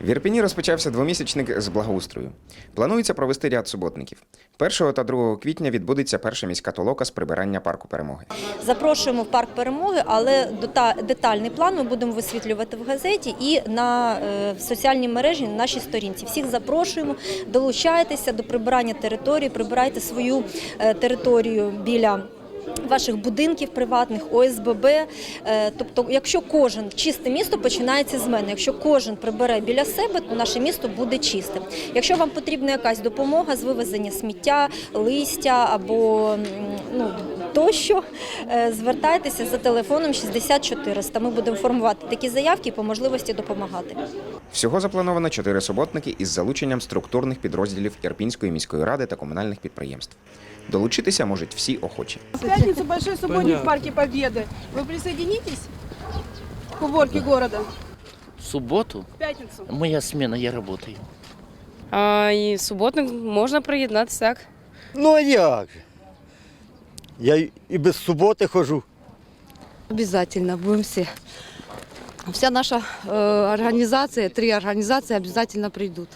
В Ірпіні розпочався двомісячник з благоустрою. Планується провести ряд суботників. 1 та 2 квітня відбудеться перша міська толока з прибирання парку перемоги. Запрошуємо в парк перемоги, але детальний план ми будемо висвітлювати в газеті і на е, в соціальній мережі на нашій сторінці. Всіх запрошуємо, долучайтеся до прибирання території, прибирайте свою е, територію біля. Ваших будинків приватних, ОСББ. Е, Тобто, якщо кожен чисте місто починається з мене. Якщо кожен прибере біля себе, то наше місто буде чистим. Якщо вам потрібна якась допомога з вивезення сміття, листя або ну, тощо, е, звертайтеся за телефоном 6400. Ми будемо формувати такі заявки по можливості допомагати. Всього заплановано 4 суботники із залученням структурних підрозділів Ірпінської міської ради та комунальних підприємств. Долучитися можуть всі охочі. В пятницу большой субботник в Парке Победы. Вы присоединитесь к уборке города? В В пятницу. моя смена, я работаю. А, і суботник можна приєднатися, так? Ну а як же? Я і без суботи хожу. Обязательно будем все. Вся наша э, организация, три организации обязательно придут.